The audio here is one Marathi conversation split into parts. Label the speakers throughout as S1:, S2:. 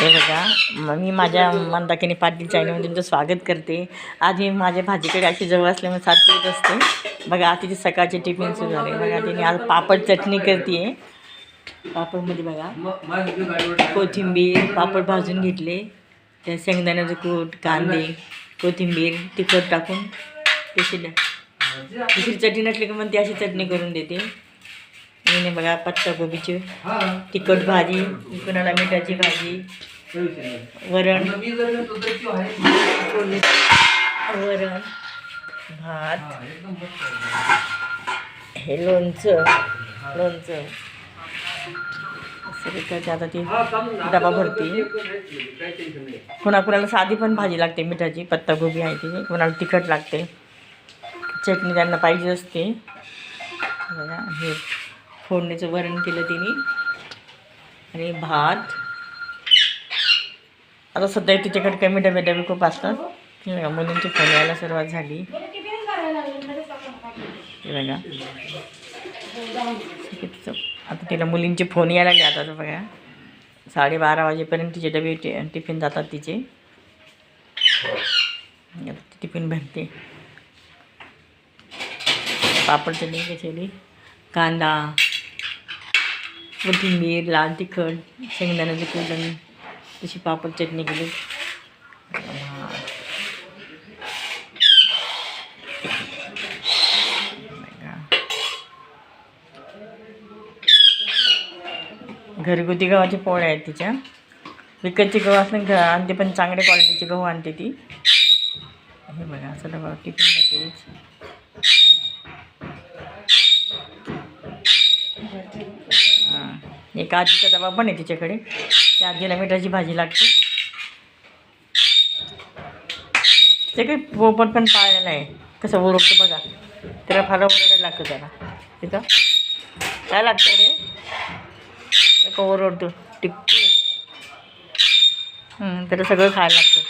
S1: हे बघा मी माझ्या मंदाकिनी पाटील चॅनलमध्ये तुमचं स्वागत करते. आज मी माझ्या भाजीकडे अशी जवळ असल्यामुळे सारखी येत असते. बघा आता तिचे सकाळचे टिफिन सुरू झाले. बघा तिने आज पापड चटणी करते पापडमध्ये बघा कोथिंबीर पापड भाजून घेतले. त्या शेंगदाण्याचं कूट कांदे कोथिंबीर तिखट टाकून तशी दुसरी चटणी नसली की मग ती अशी चटणी करून देते. मी बघा पत्ताकोबीची तिखट भाजी कुणाला मिठाची भाजी वरण. वरण भात. हे लोणचं लोणचं. असं आता ती डबा भरते. कुणा कुणाला साधी पण भाजी लागते मिठाची. पत्ताकोबी आहे ती. कुणाला तिखट लागते. चटणी त्यांना पाहिजे असते. बघा हे फोडणीचं वरण केलं तिने. आणि भात. आता सध्या तिच्याकडे कमी डबे डबे खूप असतात. बघा मुलींची फोन यायला सुरुवात झाली. हे बघा. तिचं- आता तिला मुलींचे फोन यायला लागले आता बघा. साडेबारा वाजेपर्यंत तिचे डबे टिफिन जातात तिचे. आता ती टिफिन भरते. पापड चटणी कचेली कांदा कोथिंबीर लाल तिखट शेंगदाण्याचं कूट तशी पापड चटणी केली. घरगुती गव्हाची पोळ्या आहेत तिच्या. विकतची गहू असले घ आणते पण चांगल्या क्वालिटीचे गहू आणते ती. हे बघा असं डबा टिफिन घातली हां. एक आजीचा डबा पण आहे तिच्याकडे. त्या आजीला मिठाची भाजी लागते. ते काही पोपट पण पाळलेलं आहे कसं ओरडतो बघा. त्याला फार ओरडायला लागतं त्याला. तिथं. काय लागतं रे? एक ओरडतो. टिकतो त्याला सगळं खायला लागतं.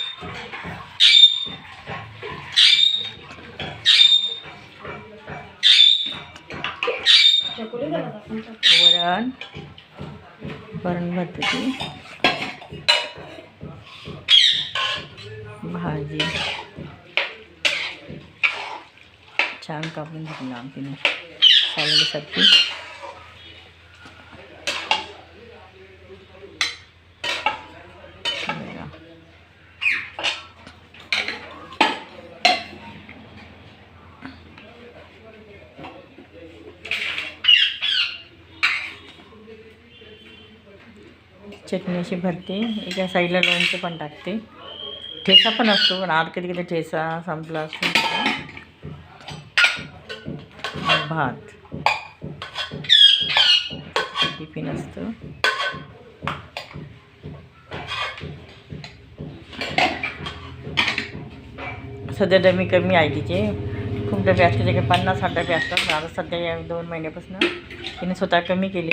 S1: वरण. वरण भरते भाजी छान कापून घेतलं आमटीने. सॅलडसाठी बघा. चटणी अशी भरते. एका साईडला लोणचं पण टाकते. ठेचा पण असतो पण आत कधी कधी ठेचा संपला असतो. भात. टिफिन असतं. सध्या डबे कमी आहे तिचे. खूप डबे असते त्याचे पन्नास साठ डबे असतात. आता सध्या या दोन महिन्यापासून तिने स्वतः कमी केली.